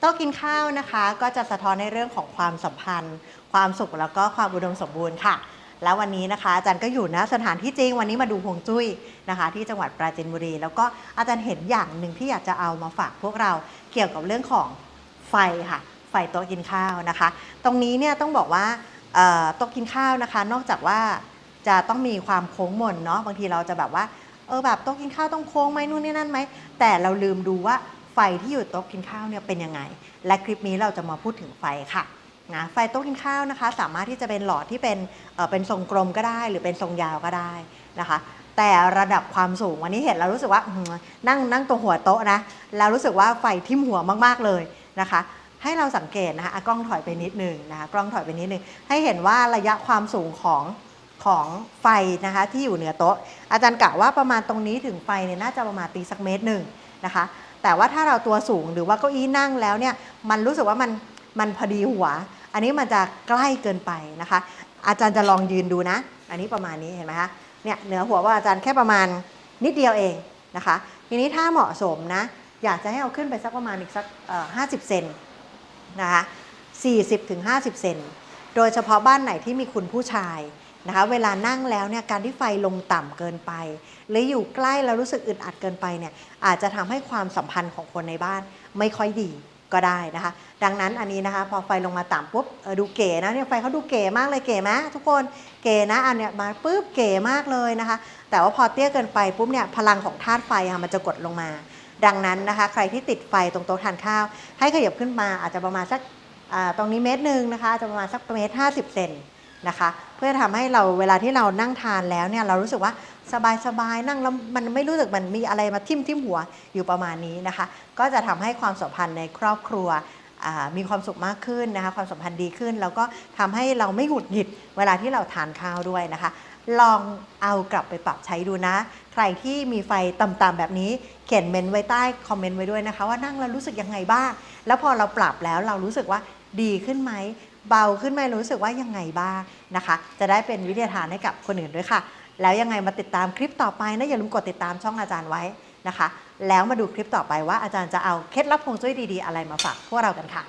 โต๊ะกินข้าวนะคะ ก็จะสะท้อนในเรื่องของความสัมพันธ์ ความสุขแล้วก็ความอุดมสมบูรณ์ค่ะ แล้ววันนี้นะคะ อาจารย์ก็อยู่ณสถานที่จริงวันนี้มาดูฮวงจุ้ยนะคะ ที่จังหวัดปราจีนบุรี แล้วก็อาจารย์เห็นอย่างหนึ่งที่อยากจะเอามาฝากพวกเราเกี่ยวกับเรื่องของไฟค่ะ ไฟโต๊ะกินข้าวนะคะ ตรงนี้เนี่ยต้องบอกว่าโต๊ะกินข้าวนะคะ นอกจากว่าจะต้องมีความโค้งมนเนาะบางทีเราจะแบบว่าเออแบบโต๊ะกินข้าวต้องโค้งไหมนู่นนี่นั่นไหมแต่เราลืมดูว่า ฟที่อยู่โต๊ะกินข้าวเนี่ยเป็นยังไง และคลิปนี้เราจะมาพูดถึงไฟค่ะนะไฟโต๊ะกินข้าวนะคะ สามารถที่จะเป็นหลอดที่เป็นเป็นทรงกลมก็ได้ หรือเป็นทรงยาวก็ได้นะคะ แต่ระดับความสูงวันนี้เห็นเรารู้สึกว่านั่งนั่งตรงหัวโต๊ะนะแล้วรู้สึกว่าไฟทิ่มหัวมากๆเลยนะคะ ให้เราสังเกตนะคะอะกล้องถอยไปนิดนึงนะคะกล้องถอยไปนิดนึงให้เห็นว่าระยะความสูงของของไฟนะคะที่อยู่เหนือโต๊ะ อาจารย์กะว่าประมาณตรงนี้ถึงไฟเนี่ยน่าจะประมาณตีสักเมตรหนึ่งนะคะ แต่ว่าถ้าเราตัวสูงหรือว่าเก้าอี้นั่งแล้วเนี่ยมันรู้สึกว่ามันมันพอดีหัว อันนี้มันจะใกล้เกินไปนะคะ อาจารย์จะลองยืนดูนะ อันนี้ประมาณนี้เห็นไหมคะเนี่ยเหนือหัวว่าอาจารย์แค่ประมาณนิดเดียวเองนะคะ ทีนี้ถ้าเหมาะสมนะอยากจะให้เอาขึ้นไปสักประมาณอีกสักห้าสิบเซนนะคะ40ถึง50 เซน โดยเฉพาะบ้านไหนที่มีคุณผู้ชาย นะคะเวลานั่งแล้วเนี่ยการที่ไฟลงต่ำเกินไป หรืออยู่ใกล้แล้วรู้สึกอึดอัดเกินไปเนี่ยอาจจะทำให้ความสัมพันธ์ของคนในบ้านไม่ค่อยดีก็ได้นะคะ ดังนั้นอันนี้นะคะพอไฟลงมาต่ำปุ๊บดูเก๋นะเนี่ยไฟเขาดูเก๋มากเลยเก๋ไหมทุกคนเก๋นะอันเนี้ยมาปุ๊บเก๋มากเลยนะคะ แต่ว่าพอเตี้ยเกินไปปุ๊บเนี่ยพลังของธาตุไฟค่ะมันจะกดลงมา ดังนั้นนะคะ ใครที่ติดไฟตรงโต๊ะทานข้าว ให้ขยับขึ้นมาอาจจะประมาณสักตรงนี้เมตรหนึ่งนะคะจะประมาณสักเมตรห้าสิบเซน นะคะ เพื่อทำให้เราเวลาที่เรานั่งทานแล้วเนี่ยเรารู้สึกว่าสบายสบายๆนั่งแล้วมันไม่รู้สึกมันมีอะไรมาทิ่มทิ่มหัวอยู่ประมาณนี้นะคะ ก็จะทำให้ความสัมพันธ์ในครอบครัวมีความสุขมากขึ้นนะคะความสัมพันธ์ดีขึ้น แล้วก็ทำให้เราไม่หงุดหงิดเวลาที่เราทานข้าวด้วยนะคะ ลองเอากลับไปปรับใช้ดูนะ ใครที่มีไฟต่ำๆแบบนี้เขียนเมนไว้ใต้คอมเมนต์ไว้ด้วยนะคะ ว่านั่งแล้วรู้สึกยังไงบ้าง แล้วพอเราปรับแล้วเรารู้สึกว่าดีขึ้นไหม เบาขึ้นไหมรู้สึกว่ายังไงบ้างนะคะ จะได้เป็นวิทยาทานให้กับคนอื่นด้วยค่ะ แล้วยังไงมาติดตามคลิปต่อไปนะอย่าลืมกดติดตามช่องอาจารย์ไว้นะคะ แล้วมาดูคลิปต่อไปว่าอาจารย์จะเอาเคล็ดลับฮวงจุ้ยดีๆ อะไรมาฝากพวกเรากันค่ะ